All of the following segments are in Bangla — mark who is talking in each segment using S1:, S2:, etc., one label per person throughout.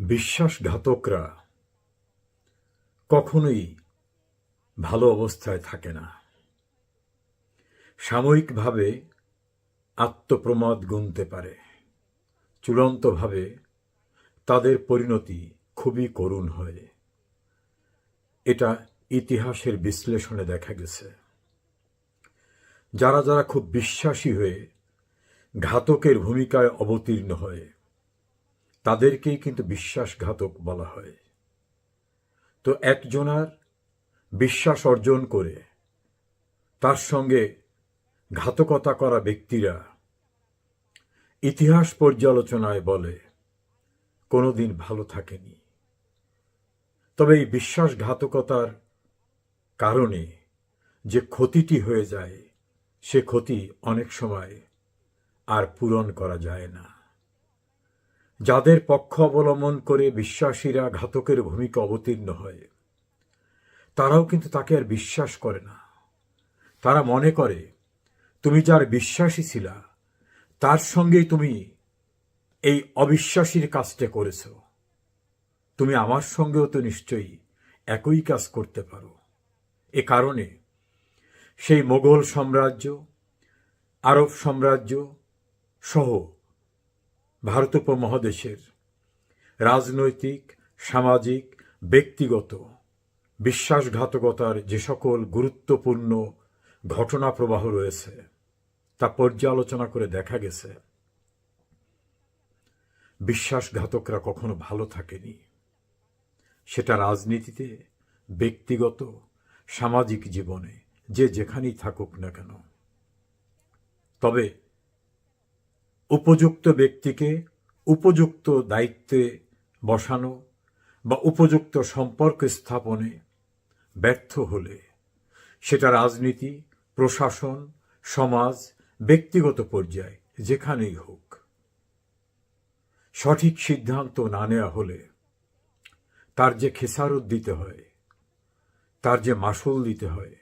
S1: বিশ্বাসঘাতকরা কখনোই ভালো অবস্থায় থাকে না। সাময়িকভাবে আত্মপ্রমাদ গুনতে পারে। চূড়ান্তভাবে তাদের পরিণতি খুবই করুণ হয়। এটা ইতিহাসের বিশ্লেষণে দেখা গেছে। যারা যারা খুব বিশ্বাসী হয়ে ঘাতকের ভূমিকায় অবতীর্ণ হয় তাদেরকেই কিন্তু বিশ্বাসঘাতক বলা হয়। তো একজনার বিশ্বাস অর্জন করে তার সঙ্গে ঘাতকতা করা ব্যক্তিরা ইতিহাস পর্যালোচনায় বলে, কোনোদিন ভালো থাকেনি। তবে এই বিশ্বাসঘাতকতার কারণে যে ক্ষতিটি হয়ে যায়, সে ক্ষতি অনেক সময় আর পূরণ করা যায় না। যাদের পক্ষ অবলম্বন করে বিশ্বাসীরা ঘাতকের ভূমিকা অবতীর্ণ হয়। তারাও কিন্তু তাকে আর বিশ্বাস করে না। তারা মনে করে, তুমি যার বিশ্বাসী ছিলা, তার সঙ্গেই তুমি এই অবিশ্বাসীর কাজটা করেছ। তুমি আমার সঙ্গেও তো নিশ্চয়ই একই কাজ করতে পারো। এ কারণে সেই মোগল সাম্রাজ্য, আরব সাম্রাজ্য সহ ভারত উপমহাদেশের রাজনৈতিক, সামাজিক, ব্যক্তিগত বিশ্বাসঘাতকতার যে সকল গুরুত্বপূর্ণ ঘটনা প্রবাহ রয়েছে, তা পর্যালোচনা করে দেখা গেছে। বিশ্বাসঘাতকরা কখনো ভালো থাকেনি। সেটা রাজনীতিতে, ব্যক্তিগত, সামাজিক জীবনে, যে যেখানেই থাকুক না কেন। তবে উপযুক্ত ব্যক্তিকে উপযুক্ত দায়িত্বে বসানো বা উপযুক্ত সম্পর্ক স্থাপনে ব্যর্থ হলে সেটা রাজনীতি, প্রশাসন, সমাজ, ব্যক্তিগত পর্যায়ে, যেখানেই হোক। সঠিক সিদ্ধান্ত না নেওয়া হলে তার যে খেসারত দিতে হয়, তার যে মাসুল দিতে হয়,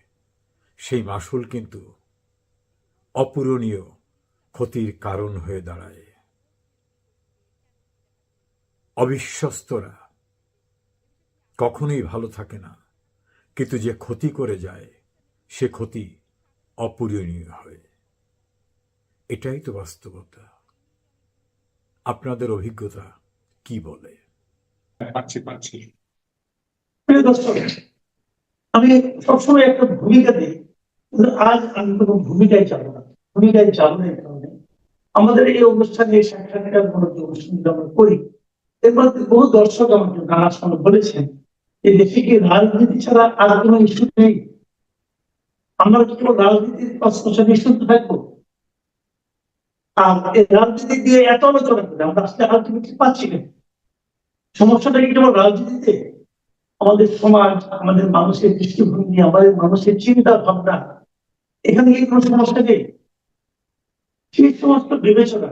S1: সেই মাসুল কিন্তু অপূরণীয় ক্ষতির কারণ হয়ে দাঁড়ায়। অবিশ্বস্তরা কখনোই ভালো থাকে না কিন্তু যে ক্ষতি করে যায় সে ক্ষতি অপূরণীয় হয়। এটাই তো বাস্তবতা। আপনাদের অভিজ্ঞতা কি বলে?
S2: পাচ্ছি পাচ্ছি।
S3: প্রিয় দর্শক আমি সবসময় একটা ভূমিকা দিই আজ আমি কোনো ভূমিকায় যাব না। ভূমিকায় যাব না। আমাদের এই অনুষ্ঠানে এই সাক্ষাৎকার অনুষ্ঠান আমরা করি। এর মধ্যে বহু দর্শক আমাকে নানা সময় বলেছেন যে দেশে কি রাজনীতি ছাড়া আর কোনো ইস্যু নেই? আমরা কি কেবল রাজনীতির প্রশ্ন শুনতে থাকব? আর এই রাজনীতি দিয়ে এত আলোচনা করে আমরা আসলে আলটিমেটলি পাচ্ছি না। সমস্যাটা কি কেবল রাজনীতিতে? আমাদের সমাজ, আমাদের মানুষের দৃষ্টিভঙ্গি, আমাদের মানুষের চিন্তা ভাবনা এখানে কি কোনো সমস্যা নেই? সেই সমস্ত বিবেচনা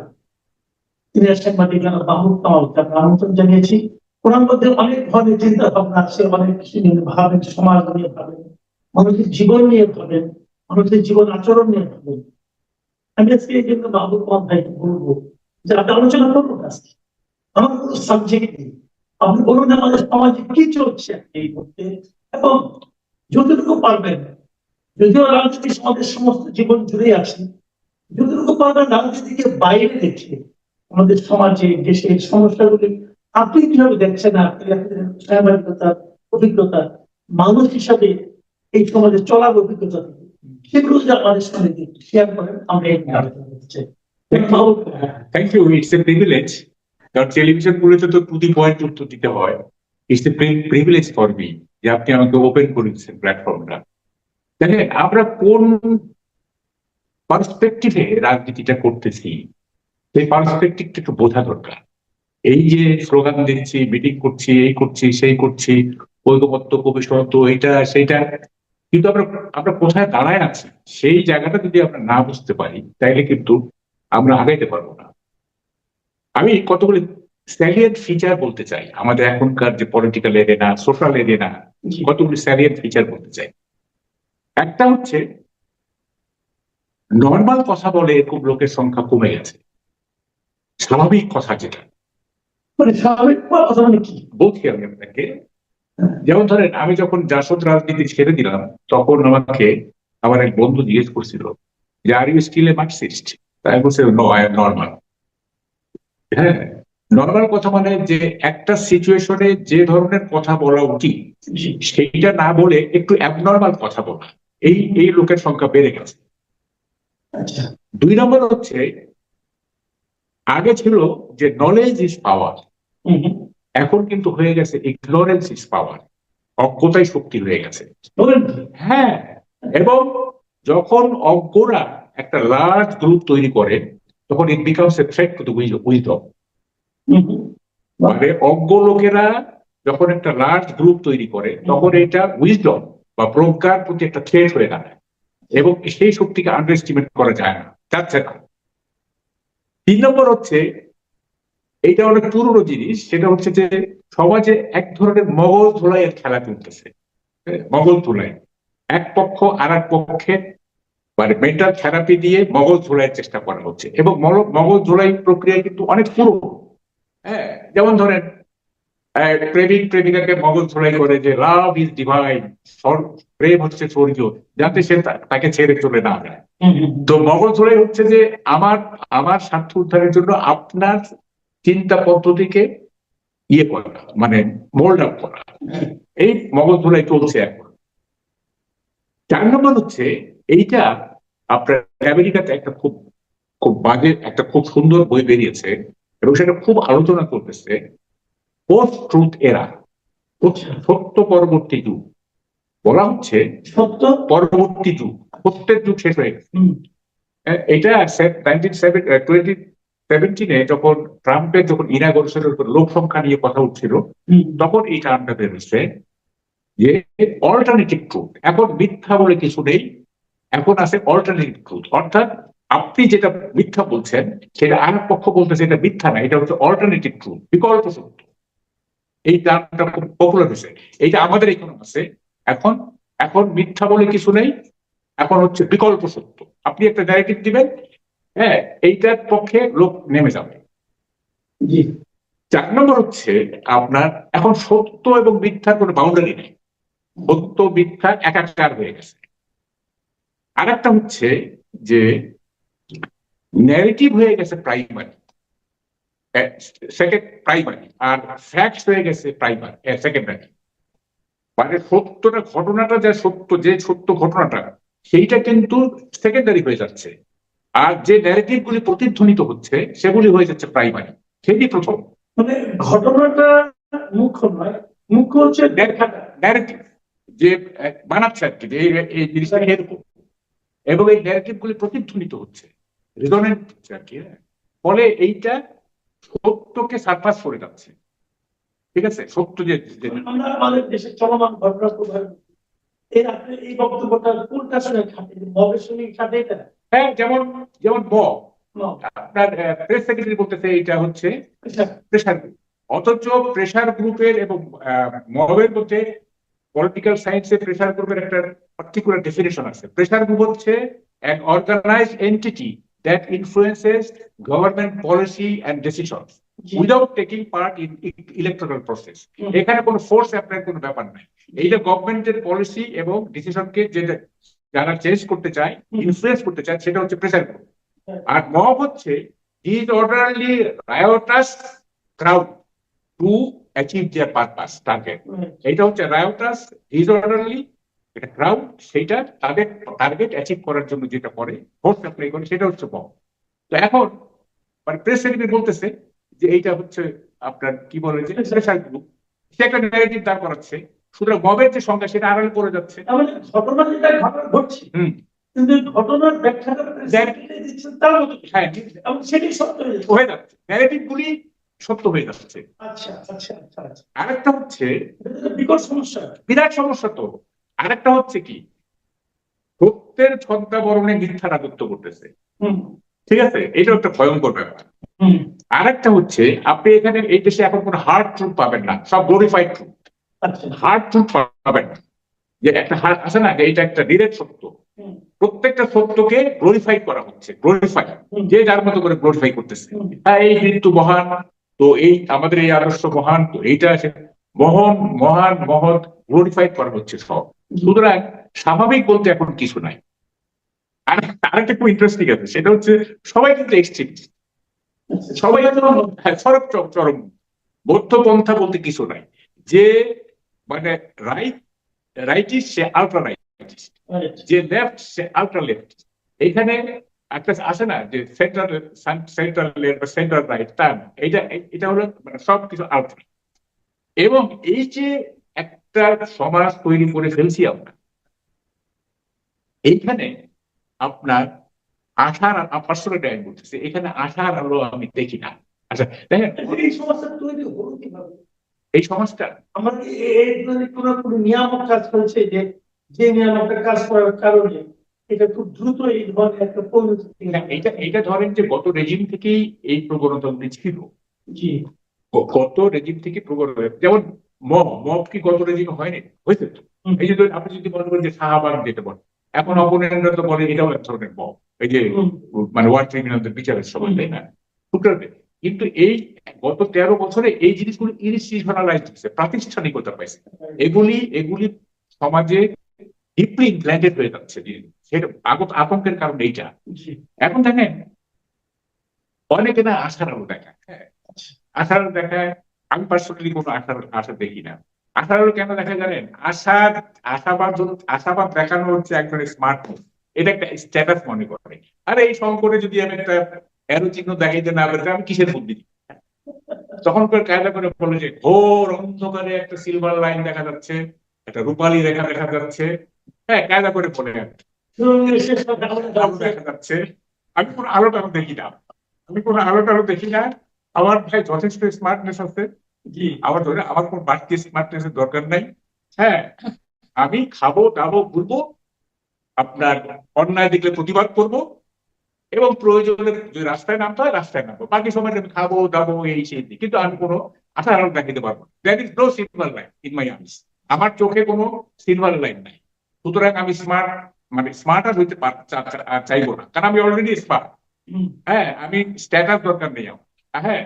S3: তিনি সাংবাদিক জনাব মাহমুদ কামাল তাকে আমন্ত্রণ জানিয়েছি। ওনার মধ্যে অনেক ধরনের চিন্তা ভাবনা আছে, অনেক কিছু নিয়ে ভাবেন, সমাজ নিয়ে ভাবেন, মানুষের জীবন নিয়ে ভাবেন, মানুষের জীবন আচরণ নিয়ে ভাবেন। আমি আজকে এই জন্য মাহমুদ কামাল ভাইকে বলব যে আপনি আলোচনা করুন আজকে। আমার কোনো সাবজেক্ট নেই। আপনি বলুন আমাদের সমাজে কি চলছে এই মুহূর্তে, এবং যতটুকু পারবেন, যদিও রাজনীতি সমাজের সমস্ত জীবন জুড়ে আছে যতটুকু পারবেন রাজনীতিকে বাইরে দেখে আমাদের সমাজে সমস্যাগুলি আপনি কীভাবে দেখছেন? আপনি অভিজ্ঞতা, মানুষ হিসাবে এই সমাজে চলার অভিজ্ঞতা সেগুলো যদি আমাদের শেয়ার করেন, আমরা এই নিয়ে
S2: thank you it's a privilege কারণ টেলিভিশন গুলোতে তো টু দি পয়েন্ট উত্তর দিতে হয়। It's a privilege for me যে আপনি আমাকে ওপেন করে দিচ্ছেন প্ল্যাটফর্মটা দেখেন আমরা কোন পার্সপেক্টিভে রাজনীতিটা করতেছি সেই পার্সপেক্টিভটা একটু বোঝা দরকার। এই যে স্লোগান দিচ্ছি মিটিং করছি এই করছি সেই করছি ঐকমত্য কবিসত্ব এইটা সেইটা কিন্তু আমরা আমরা কোথায় দাঁড়ায় আছি সেই জায়গাটা যদি আমরা না বুঝতে পারি তাইলে কিন্তু আমরা আগাইতে পারব না। আমি কতগুলি স্যালিয়েন্ট ফিচার বলতে চাই আমাদের এখনকার যে পলিটিক্যাল এরিয়া সোশ্যাল এরিয়া। কতগুলি স্যালিয়েন্ট ফিচার বলতে চাই। একটা হচ্ছে নর্মাল কথা বলে এরকম লোকের সংখ্যা কমে গেছে। স্বাভাবিক কথা যেটা।
S3: মানে স্বাভাবিক কথা মানে কি?
S2: বলছি আমি আপনাকে। যেমন ধরেন আমি যখন জাসদ রাজনীতি ছেড়ে দিলাম তখন আমাকে আমার এক বন্ধু জিজ্ঞেস করছিল যে are you still a Marxist তাই বলছে নো আই এম নর্মাল হ্যাঁ নর্মাল কথা মানে যে একটা সিচুয়েশনে যে ধরনের কথা বলা উচিত সেইটা না বলে একটু অ্যাবনর্মাল কথা বলা। এই এই লোকের সংখ্যা বেড়ে গেছে। দুই নম্বর হচ্ছে আগে ছিল যে নলেজ ইজ পাওয়ার। এখন কিন্তু হয়ে গেছে ইগনোরেন্স ইজ পাওয়ার অজ্ঞতাই শক্তি হয়ে গেছে। হ্যাঁ এবং যখন অজ্ঞরা একটা লার্জ গ্রুপ তৈরি করে তখন it becomes a threat to wisdom. মানে অজ্ঞ লোকেরা যখন একটা লার্জ গ্রুপ তৈরি করে তখন এটা উইজডম বা প্রজ্ঞার প্রতি একটা থ্রেট হয়ে দাঁড়ায়। এবং সেই শক্তিকে আন্ডার এস্টিমেট করা যায় না। যাচ্ছে না তিন নম্বর হচ্ছে, এইটা অনেক পুরনো জিনিস, সেটা হচ্ছে যে সমাজে এক ধরনের মগল ধোলাইয়ের খেলা চলতেছে। মগল মগজ ধোলাই। এক পক্ষ আর এক পক্ষের মানে মেন্টাল থেরাপি দিয়ে মগল ধোলাইয়ের চেষ্টা করা হচ্ছে। এবং মগল ধোলাই প্রক্রিয়া কিন্তু অনেক পুরনো। হ্যাঁ যেমন ধরেন প্রেমিক প্রেমিকাকে মগজ ধোলাই করে যে লাভ ইজ ডিভাইন প্রেম হচ্ছে স্বর্গ যাতে সে তাকে ছেড়ে চলে না যায়। তো মগজ ধোলাই হচ্ছে যে আমার আমার স্বার্থ উদ্ধারের জন্য আপনার চিন্তা পদ্ধতিকে ইয়ে করা মানে মোল্ড আপ করা। এই মগজ ধোলাই চলছে এখন। চার নম্বর হচ্ছে এইটা আপনার আমেরিকাতে একটা খুব খুব বাজে একটা খুব সুন্দর বই বেরিয়েছে এবং সেটা খুব আলোচনা করতেছে। পোস্ট ট্রুথ এরা সত্য পরবর্তী যুগ। বলা হচ্ছে
S3: সত্য
S2: পরবর্তী যুগ প্রত্যেক যুগ শেষ হয়ে গেছে। এটা সেভেন্টিনে যখন ট্রাম্পের যখন ইনাগোরেশনের উপর লোক সংখ্যা নিয়ে কথা উঠছিল তখন এই টার্মটা বেরোচ্ছে যে অল্টারনেটিভ ট্রুথ এখন মিথ্যা বলে কিছু নেই এখন আছে অল্টারনেটিভ ট্রুথ অর্থাৎ আপনি যেটা মিথ্যা বলছেন সেটা আর পক্ষ বলতেছে এটা মিথ্যা না এটা হচ্ছে অল্টারনেটিভ ট্রুথ বিকল্প সত্য। এই টার্মটা খুব পপুলার হয়েছে। এইটা আমাদের এখানে আছে। এখন এখন মিথ্যা বলে কিছু নেই। এখন হচ্ছে বিকল্প সত্য। আপনি একটা ন্যারেটিভ দিবেন হ্যাঁ এইটার পক্ষে লোক নেমে যাবে।
S3: জি।
S2: চার নম্বর হচ্ছে আপনার এখন সত্য এবং মিথ্যার কোনো বাউন্ডারি নেই। সত্য মিথ্যা একাকার হয়ে গেছে। আর একটা হচ্ছে যে ন্যারেটিভ হয়ে গেছে প্রাইমারি সেকেন্ড প্রাইমারি আর ফ্যাক্টস হয়ে গেছে প্রাইমারি সেকেন্ডারি মানে সত্যটা ঘটনাটা যা সত্য যে সত্য ঘটনাটা সেইটা কিন্তু সেকেন্ডারি হয়ে যাচ্ছে। আর যে ন্যারেটিভ গুলি প্রতিধ্বনিত হচ্ছে সেগুলি হয়ে যাচ্ছে প্রাইমারি সেটি প্রথম।
S3: মানে ঘটনাটা মুখ্য নয় মুখ্য হচ্ছে
S2: ন্যারেটিভ যে বানাচ্ছে আর কি যে এই- এই জিনিসটা এরকম। এবং এই ন্যারেটিভ গুলি প্রতিধ্বনিত হচ্ছে। রেজনেন্ট হচ্ছে আর কি হ্যাঁ। ফলে এইটা সত্যকে সারপাস করে যাচ্ছে। ঠিক আছে? সত্য যে যে-
S3: আমাদের দেশের চলমান ঘটনা প্রবাহ আপনি এই বক্তব্যটা কোনটার খাটে? মবের সঙ্গে খাটে এটা?
S2: হ্যাঁ যেমন যেমন ব আপনার প্রেস সেক্রেটারি বলতেছে এইটা হচ্ছে প্রেশার গ্রুপ অথচ প্রেশার গ্রুপের এবং মবের মধ্যে পলিটিক্যাল সায়েন্সে প্রেশার গ্রুপের একটা পার্টিকুলার ডেফিনেশন আছে। প্রেশার গ্রুপ হচ্ছে an organized entity that influences government policy and decisions
S3: জি।
S2: without taking part in e- electoral process
S3: হুম।
S2: এখানে কোনো ফোর্স অ্যাপ্লাই কোনো ব্যাপার নাই এইটা গভর্নমেন্টের পলিসি এবং ডিসিশনকে যেটা যারা চেঞ্জ করতে চায়। ইনফ্লুয়েন্স করতে চায় সেটা হচ্ছে গ্রুপ
S3: হ্যাঁ।
S2: আর মব হচ্ছে is orderly riotous crowd to achieve their purpose target. এইটা হচ্ছে রায়োটাস ইজ অর্ডারলি এটা ক্রাউড সেইটা তাদের টার্গেট অ্যাচিভ করার জন্য যেটা করে ফোর্স অ্যাপ্লাই করে সেটা হচ্ছে মব তো এখন মানে প্রেস সেক্রেটারি বলতেছে যে এইটা হচ্ছে আপনার কি বলে যে প্রেশার গ্রুপ সে একটা ন্যারেটিভ দাঁড় করাচ্ছে সুতরাং মবের যে সংখ্যা সেটা আড়ালে পড়ে যাচ্ছে।
S3: মানে ঘটনা যেটা ঘটনা ঘটছে
S2: হুম।
S3: কিন্তু ঘটনার ব্যাখ্যাটা দিচ্ছেন তার মতো
S2: হ্যাঁ
S3: এবং সেটাই সত্য হয়ে যাচ্ছে।
S2: ন্যারেটিভ গুলি সত্য হয়ে যাচ্ছে।
S3: আচ্ছা আচ্ছা আচ্ছা
S2: আরেকটা হচ্ছে
S3: বিকট সমস্যা।
S2: বিরাট সমস্যা তো। আরেকটা হচ্ছে কি? সত্যের ছদ্মাবরণে মিথ্যা রাজত্ব করতেছে। ঠিক আছে? এটা একটা ভয়ঙ্কর ব্যাপার। আরেকটা হচ্ছে আপনি এখানে এই দেশে এখন কোনো হার্ড ট্রুথ পাবেন না সব গ্লোরিফাইড ট্রুথ হার্ড ট্রুথ পাবেন না। যে একটা হার্ড আছে না এটা একটা ডিরেক্ট সত্য। প্রত্যেকটা সত্যকে গ্লোরিফাই করা হচ্ছে গ্লোরিফাই যে যার মতো করে গ্লোরিফাই করতেছে। হ্যাঁ এই মৃত্যু মহান তো এই আমাদের এই আদর্শ মহান তো এইটা আছে। মহান মহান মহৎ গ্লোরিফাইড করা হচ্ছে সব। সুতরাং স্বাভাবিক বলতে এখন কিছু নাই। আর আরেকটা খুব ইন্টারেস্টিং আছে সেটা হচ্ছে সবাই কিন্তু এক্সট্রিমিস্ট সবাই হ্যাঁ, চরম চরম চরম। মধ্যপন্থা বলতে কিছু নাই। যে মানে রাইট রাইটিস্ট সে আলট্রা রাইটিস্ট যে লেফট সে আলট্রা লেফট এখানে একটা আছে না যে সেন্ট্রাল সেন্ট্রাল লেফট বা সেন্ট্রাল রাইট তা না। এটা এটা হলো মানে সবকিছু আলট্রা এবং এই যে একটা সমাজ তৈরি করে ফেলছি আমরা। এইখানে আপনার আশার পার্সোনাল টাইম বলতেছে এখানে আশার আলো আমি দেখি না। আচ্ছা দেখেন
S3: এই সমস্যা তৈরি হলো কীভাবে?
S2: এই সমাজটা
S3: আমার এই কোনো কোনো নিয়ামক কাজ করেছে যে যে নিয়ামকটা কাজ করার কারণে এটা খুব দ্রুত এই ধরনের একটা পরিণতি
S2: এটা এটা ধরেন যে গত রেজিম থেকেই এই প্রবণতাগুলি ছিল।
S3: জি।
S2: গত রেজিম থেকে প্রবণতা যেমন মব মব কি গত রেজিম হয়নি? হয়েছে তো। এই যে আপনি যদি মনে করেন যে শাহবাগ যেতে বলেন এখন অপোনেন্টরা তো বলে এটাও এক ধরনের মব। এই যে। মানে ওয়ার ট্রিবিউনালদের বিচারের সময় তাই না? কিন্তু এই গত তেরো বছরে এই জিনিসগুলো ইনস্টিটিউশনালাইজ হচ্ছে প্রাতিষ্ঠানিকতা পাইছে। এগুলি এগুলি সমাজে ডিপলি ইমপ্ল্যান্টেড হয়ে যাচ্ছে সেটা আগত আতঙ্কের কারণ এইটা। এখন দেখেন অনেকে না আশার আলো দেখায়। হ্যাঁ আশার আলো দেখায় আমি পার্সোনালি কোনো আশার আশা দেখি না। আশার কেন দেখা জানেন? আশার আশাবাদ আশাবাদ দেখানো হচ্ছে একজন স্মার্ট এটা একটা স্ট্যাটাস মনে করে। আরে এই সংকটে যদি আমি একটা অ্যারো চিহ্ন দেখাইতে না পারি আমি কিসের বুদ্ধি? তখন করে কায়দা করে বলে যে ঘোর অন্ধকারে একটা সিলভার লাইন দেখা যাচ্ছে একটা রূপালী রেখা দেখা যাচ্ছে। হ্যাঁ কায়দা করে বলে দেখা যাচ্ছে। আমি কোনো আলো টালো দেখি না। আমি কোনো আলো টালো দেখি না। আমার ভাই যথেষ্ট স্মার্টনেস আছে।
S3: জি
S2: আমার ধরে আমার কোনো বাড়তি স্মার্টনেস এর দরকার নাই। হ্যাঁ আমি খাব দাবো ঘুরবো আপনার অন্যায় দেখলে প্রতিবাদ করব এবং প্রয়োজনে যদি রাস্তায় নামতে হয় রাস্তায় নামবো। বাকি সময় আমি খাব দাবো এই সেই। কিন্তু আমি কোনো আশা আলো দেখাতে পারব that is no silver line in my eyes আমার চোখে কোনো সিলভার লাইন নাই। সুতরাং আমি স্মার্ট মানে স্মার্ট আর হইতে আর চাইব না। কারণ আমি অলরেডি স্মার্ট হ্যাঁ আমি স্ট্যাটাস দরকার নেই আমার। হ্যাঁ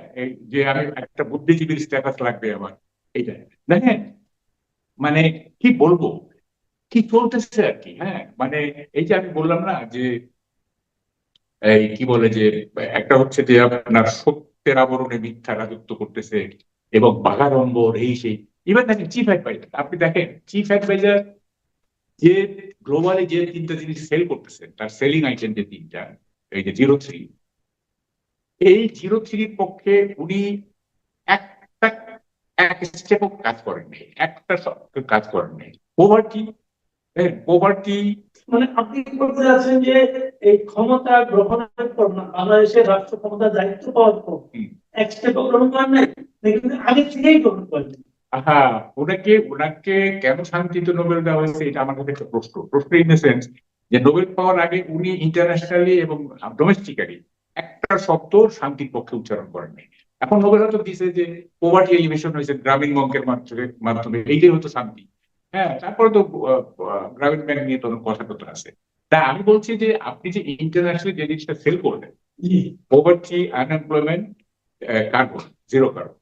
S2: যে আমি একটা বুদ্ধিজীবীর স্ট্যাটাস লাগবে আমার এইটা দেখেন মানে কি বলব? কি চলতেছে আর কি হ্যাঁ মানে এই যে আমি বললাম না যে, এই কি বলে যে, একটা হচ্ছে যে আপনার সত্যের আবরণে মিথ্যা রাজত্ব করতেছে এবং বাঘাড়ম্বর এই সেই। ইভেন দেখেন চিফ অ্যাডভাইজার আপনি দেখেন চিফ অ্যাডভাইজার যে গ্লোবালি যে তিনটা জিনিস সেল করতেছে, তার সেলিং আইটেম যে তিনটা, এই যে জিরো থ্রি এই জিরো থ্রির পক্ষে উনি একটা এক স্টেপও কাজ করেননি একটা কাজ করেননি পোভার্টি পোভার্টি
S3: মানে আপনি বলতে চাচ্ছেন যে এই ক্ষমতা গ্রহণের পর না বাংলাদেশের রাষ্ট্র ক্ষমতা দায়িত্ব পাওয়ার পর। এক স্টেপও গ্রহণ করেন নাই? আগে থেকেই গ্রহণ করেন
S2: হ্যাঁ ওনাকে ওনাকে কেন শান্তিতে নোবেল দেওয়া হয়েছে এটা আমার কাছে একটা প্রশ্ন। প্রশ্ন ইন দ্য সেন্স যে নোবেল পাওয়ার আগে উনি ইন্টারন্যাশনালি এবং ডোমেস্টিক্যালি একটা শব্দ শান্তির পক্ষে উচ্চারণ করেননি এখন নোবেল হয়তো দিছে যে পোভার্টি এলিভেশন হয়েছে গ্রামীণ ব্যাংকের মাধ্যমে মাধ্যমে এইটাই হতো শান্তি। হ্যাঁ তারপরে তো গ্রামীণ ব্যাংক নিয়ে তো কথা কথাবার্তা আছে। তা আমি বলছি যে আপনি যে ইন্টারন্যাশনাল যে জিনিসটা সেল করলেন poverty unemployment carbon zero carbon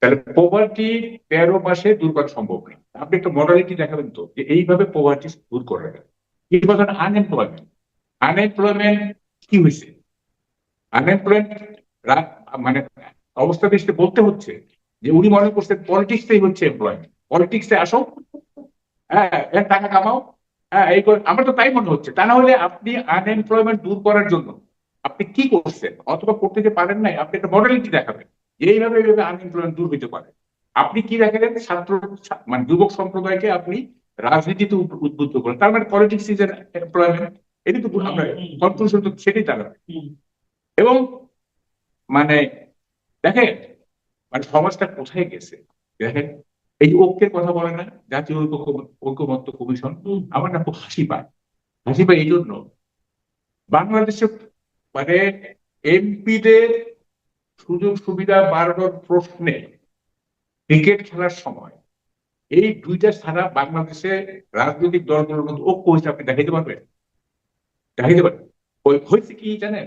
S2: তাহলে পোভার্টি তেরো মাসে দূর করা সম্ভব না। আপনি একটা মডালিটি দেখাবেন তো যে এইভাবে পোভার্টি দূর করে দেবে কি বলেন আনএমপ্লয়মেন্ট আনএমপ্লয়মেন্ট কি হয়েছে? আনএমপ্লয়মেন্ট মানে অবস্থা দৃষ্টি বলতে হচ্ছে যে উনি মনে করছেন পলিটিক্সটাই হচ্ছে এমপ্লয়মেন্ট পলিটিক্সে আসো হ্যাঁ টাকা কামাও হ্যাঁ এই করে- আমার তো তাই মনে হচ্ছে। তা না হলে আপনি আনএমপ্লয়মেন্ট দূর করার জন্য আপনি কি করছেন? অথবা করতে যে পারেন নাই, আপনি একটা মডেলিটি দেখাবেন এইভাবে এইভাবে আনএমপ্লয়মেন্ট দূর হইতে পারে। আপনি কি দেখালেন? ছাত্র মানে যুবক সম্প্রদায়কে আপনি রাজনীতিতে উদ্বুদ্ধ করেন। তার মানে পলিটিক্স ইজ এমপ্লয়মেন্ট এটি তো আমরা তো সেটাই দাঁড়াবে। এবং মানে দেখেন মানে সমাজটা কোথায় গেছে? দেখেন এই ঐক্যের কথা বলে না জাতীয় ঐক্য ঐক্যমত্য কমিশন। আমার না খুব হাসি পায়। হাসি পায় এই জন্য। বাংলাদেশে মানে এমপিদের সুযোগ সুবিধা বাড়ানোর প্রশ্নে ক্রিকেট খেলার সময় এই দুইটা ছাড়া বাংলাদেশে রাজনৈতিক দলগুলোর মধ্যে ঐক্য আপনি দেখাইতে পারবেন দেখাইতে পারবেন ওই হয়েছে কি জানেন?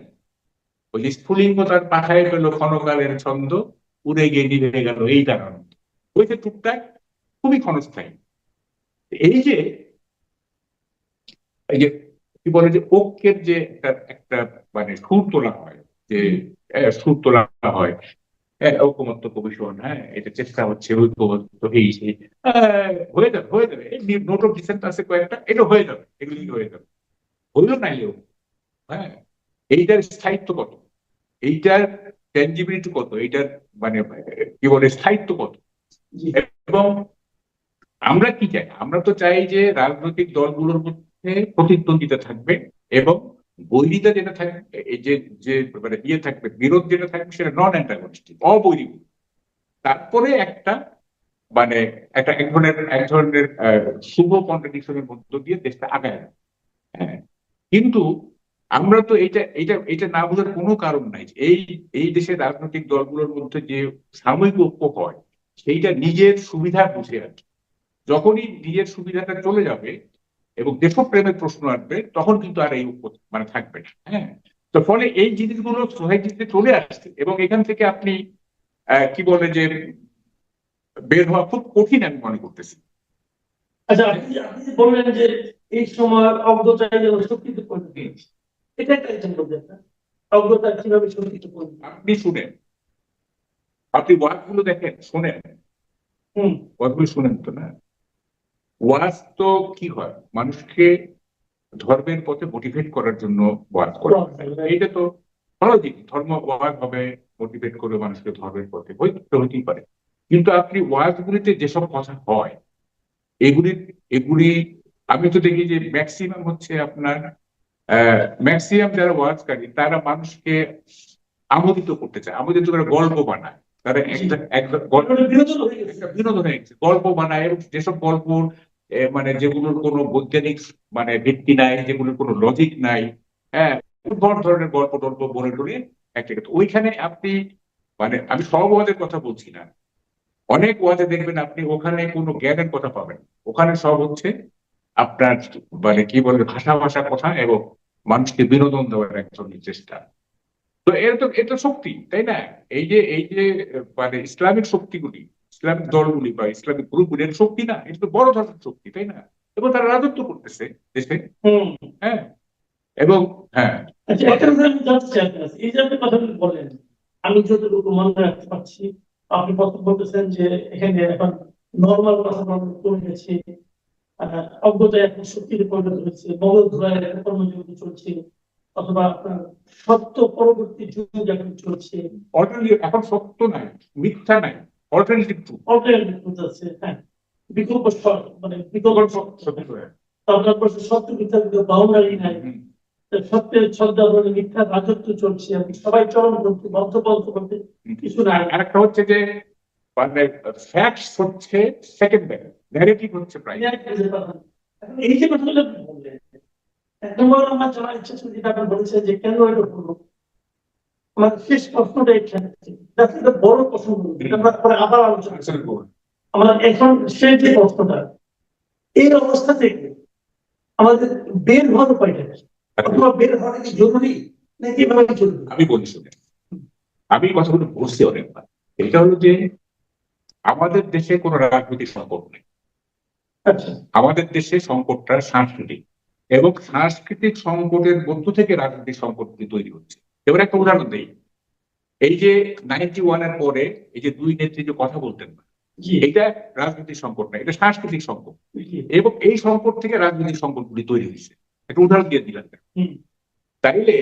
S2: ওই যে স্ফুলিঙ্গ তার পাঠায় পেল ক্ষণকালের ছন্দ, উড়ে গিয়ে নিভে গেল এই দাঁড়ানো হয়েছে টুকটাক খুবই ক্ষণস্থায়ী। এই যে এই যে কি বলে যে ঐক্যের যে একটা একটা মানে সুর তোলা হয়, যে সুর তোলা হয় ঐকমত্য কমিশন হ্যাঁ এটা চেষ্টা হচ্ছে ঐকমত্য এই সেই হয়ে যাবে হয়ে যাবে। নোট অফ ডিসেন্ট আছে কয়েকটা, এটা হয়ে যাবে, এগুলি হয়ে যাবে। হইল নাইলেও হ্যাঁ এইটার স্থায়িত্ব কত? এইটার ট্যাঞ্জিবিলিটি কত? এইটার মানে কি বলে স্থায়িত্ব কত? এবং আমরা কি চাই? আমরা তো চাই যে রাজনৈতিক দলগুলোর মধ্যে প্রতিদ্বন্দ্বিতা থাকবে এবং বৈরিতা যেটা থাকবে এই যে যে মানে ইয়ে থাকবে বিরোধ যেটা থাকবে সেটা নন অ্যান্টাগনিস্টিক অবৈরী তারপরে একটা মানে একটা এক ধরনের এক ধরনের শুভ কন্ট্রাডিকশনের মধ্য দিয়ে দেশটা আগায় হ্যাঁ। কিন্তু আমরা তো এটা এটা এটা না বোঝার কোনো কারণ নাই এই এই দেশের রাজনৈতিক দলগুলোর মধ্যে যে সাময়িক ঐক্য হয়, সেইটা নিজের সুবিধা বুঝে আর যখনই নিজের সুবিধাটা চলে যাবে এবং দেশপ্রেমের প্রশ্ন আসবে, তখন কিন্তু আর এই মানে থাকবে না হ্যাঁ? তো ফলে এই জিনিসগুলো সোসাইটিতে চলে আসছে এবং এখান থেকে আপনি কি বলে যে বের হওয়া খুব কঠিন আমি মনে করতেছি।
S3: আচ্ছা আপনি বললেন যে এই সময় যেন শক্তিতে পরিণত এটা একটা আইটেম অজ্ঞতা কীভাবে শক্তিতে
S2: আপনি শুনেন। আপনি ওয়াজগুলো দেখেন শোনেন।
S3: হুম।
S2: ওয়াজগুলো শুনেন তো না? ওয়াজ তো কি হয়? মানুষকে ধর্মের পথে মোটিভেট করার জন্য ওয়াজ করা। এইটা তো স্বাভাবিক ধর্ম ওয়াজ হবে মোটিভেট করে মানুষকে ধর্মের পথে। হইতে হইতেই পারে। কিন্তু আপনি ওয়াজগুলিতে যেসব কথা হয় এগুলি এগুলি আমি তো দেখি যে ম্যাক্সিমাম হচ্ছে আপনার ম্যাক্সিমাম যারা ওয়াজকারী তারা মানুষকে আমোদিত করতে চায় আমোদিত করে গল্প বানায়। তারা একটা একটা
S3: বিনোদন হয়ে গেছে।
S2: গল্প বানায় এবং যেসব গল্প মানে যেগুলোর কোনো বৈজ্ঞানিক মানে ভিত্তি নাই যেগুলোর কোনো লজিক নাই হ্যাঁ উদ্ভট ধরনের গল্প টল্প বলে টলে একটা। ওইখানে আপনি মানে আমি সব ওয়াজের কথা বলছি না। অনেক ওয়াজে দেখবেন আপনি ওখানে কোনো জ্ঞানের কথা পাবেন ওখানে সব হচ্ছে আপনার মানে কি বলে ভাষা ভাষা কথা এবং মানুষকে বিনোদন দেওয়ার এক ধরনের চেষ্টা। তো এটা তো এটা শক্তি তাই না? এই যে এই যে মানে ইসলামিক শক্তিগুলি ইসলামিক দলগুলি বা ইসলামিক গ্রুপগুলি এটা শক্তি না এটা তো বড় ধরনের শক্তি তাই না? এবং তারা রাজত্ব করতেছে দেশে। হ্যাঁ? এবং হ্যাঁ।
S3: আচ্ছা কথা। এই যে আপনি বলেন আমি যতটুকু মনে রাখতে পারছি আপনি প্রথম বলতেছেন যে এখানে এখন নর্মাল কথা কমে গেছে অজ্ঞতা এখন শক্তিতে পরিণত হয়েছে। মগজ ধরায় একটা কর্মযোগী চলছে অথবা আপনার সত্য পরবর্তী যুগ এখন চলছে।
S2: অল্টারনেটিভ এখন সত্য নাই মিথ্যা নাই অল্টারনেটিভ
S3: অল্টারনেটিভ হ্যাঁ। বিকল্প মানে বিকল্প সত্য। আপনার পাশে সত্য মিথ্যা বাউন্ডারি নাই। সত্যের শ্রদ্ধা মিথ্যা রাজত্ব চলছে এবং সবাই চরম করতে মধ্যপন্থ করতে কিছু নাই।
S2: আরেকটা হচ্ছে যে মানে ফ্যাক্টস হচ্ছে সেকেন্ড ব্যাগ ন্যারেটিভ হচ্ছে।
S3: এখন এই যে কথাগুলো আপনি বললেন এক নম্বর আমার জানার ইচ্ছা ছিল যেটা আপনি বলেছেন যে কেন এটা হলো। আমার শেষ প্রশ্নটা এখানে বড় প্রশ্ন। আমরা পরে আবার আলোচনা করব। আমার এখন শেষ যে প্রশ্নটা এই অবস্থা থেকে আমাদের বের হওয়ার উপায়টা অথবা বের হওয়াটা কি জরুরি নাকি এভাবে চলবে
S2: আমি বলি শুনে। আমি কথাগুলো বলছি অনেকবার। এটা হলো যে আমাদের দেশে কোনো রাজনৈতিক সংকট নেই। আমাদের দেশে সংকটটা সাংস্কৃতিক এবং সাংস্কৃতিক সংকটের মধ্য থেকে রাজনৈতিক সংকটগুলি তৈরি হচ্ছে। এবার একটা উদাহরণ দিই। এই যে নাইনটি ওয়ানের পরে এই যে দুই নেত্রী যে কথা বলতেন না এটা রাজনৈতিক সংকট না এটা সাংস্কৃতিক সংকট। এবং এই সংকট থেকে রাজনৈতিক সংকটগুলি তৈরি হয়েছে। একটা উদাহরণ দিয়ে দিলাম। তাইলে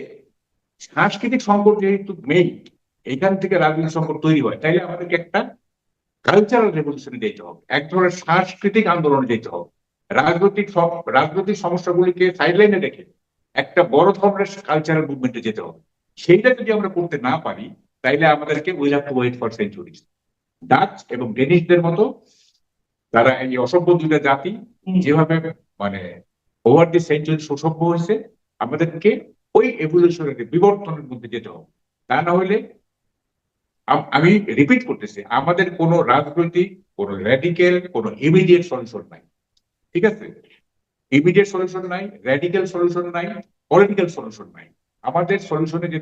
S2: সাংস্কৃতিক সংকট যেহেতু মেইন এখান থেকে রাজনৈতিক সংকট তৈরি হয় তাইলে আমাদেরকে একটা কালচারাল রেভলিউশনে যেতে হবে এক ধরনের সাংস্কৃতিক আন্দোলনে যেতে হবে রাজনৈতিক রাজনৈতিক সমস্যাগুলিকে সাইডলাইনে রেখে একটা বড় ধরনের কালচারাল মুভমেন্টে যেতে হবে। সেইটা যদি আমরা করতে না পারি তাইলে আমাদেরকে will have to wait for centuries Dutch এবং ডেনিশদের মতো তারা এই অসভ্য দুইটা জাতি। যেভাবে মানে ওভার দি সেঞ্চুরি সুসভ্য হয়েছে আমাদেরকে ওই এভলিউশনের বিবর্তনের মধ্যে যেতে হবে। তা না হলে আম- রিপিট করতেছি আমাদের কোনো রাজনৈতিক কোনো র্যাডিক্যাল কোনো ইমিডিয়েট সলিউশন নাই। ঠিক আছে? ইমিডিয়েট সলিউশন নাই র্যাডিক্যাল সলিউশন নাই পলিটিক্যাল সলিউশন নাই। আমাদের সলিউশনে যে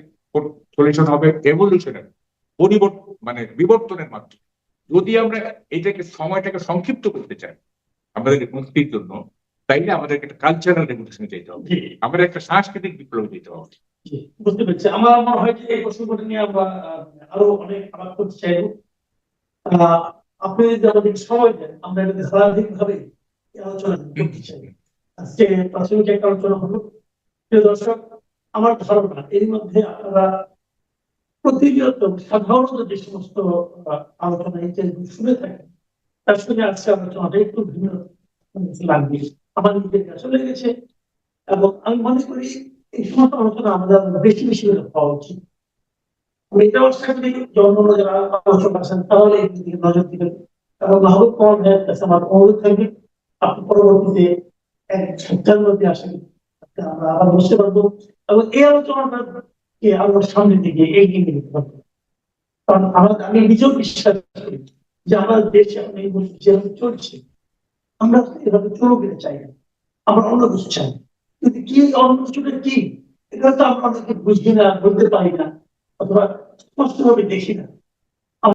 S2: সলিউশন হবে এভলিউশনের পরিবর্তন মানে বিবর্তনের মাধ্যমে। যদি আমরা এটাকে সময়টাকে সংক্ষিপ্ত করতে চাই আমাদের মুক্তির জন্য তাইলে আমাদেরকে একটা কালচারাল রেভলিউশনে যেতে হবে। আমাদের একটা সাংস্কৃতিক বিপ্লব যেতে হবে।
S3: বুঝতে পেরেছি। আমার মনে হয় যে এই প্রসঙ্গটা নিয়ে আমরা আরও অনেক আলাপ করতে চাইব। আপনি যদি আমাদের সময় দেন, আমরা এটাতে ধারাবাহিক ভাবে আলোচনা করতে চাই। আজকে প্রাথমিক একটা আলোচনা হলো। দর্শক, আমার ধারণা এর মধ্যে আপনারা প্রতিনিয়ত সাধারণত যে সমস্ত আলোচনা ইত্যাদি শুনে থাকেন, তার সঙ্গে আজকে আলোচনাটা একটু ভিন্ন লাগবে। আমার নিজের কাছে লেগেছে এবং আমি মনে করি এই সমস্ত আমাদের বেশি বেশি হওয়া উচিত এটা যে যারা আলোচক আছেন তাহলে দিকে নজর দিবেন মাহবুব কমল ভাইয়ের কাছে আমার অনুরোধ থাকবে আপনি পরবর্তীতে এক সপ্তাহের মধ্যে আসেন আমরা আবার বুঝতে পারব এবং এই আলোচনাটাকে আরও সামনের দিকে এগিয়ে নিয়ে পারব কারণ আমরা আমি নিজেও বিশ্বাস করি যে আমাদের দেশে এখন এই যেভাবে চলছে আমরা এভাবে চলুক চাই না। আমরা অন্য কিছু চাই। কি অন্য কিছুটা কি? এটা তো আমরা বুঝি না, বলতে পারি না, অথবা স্পষ্টভাবে দেখি না।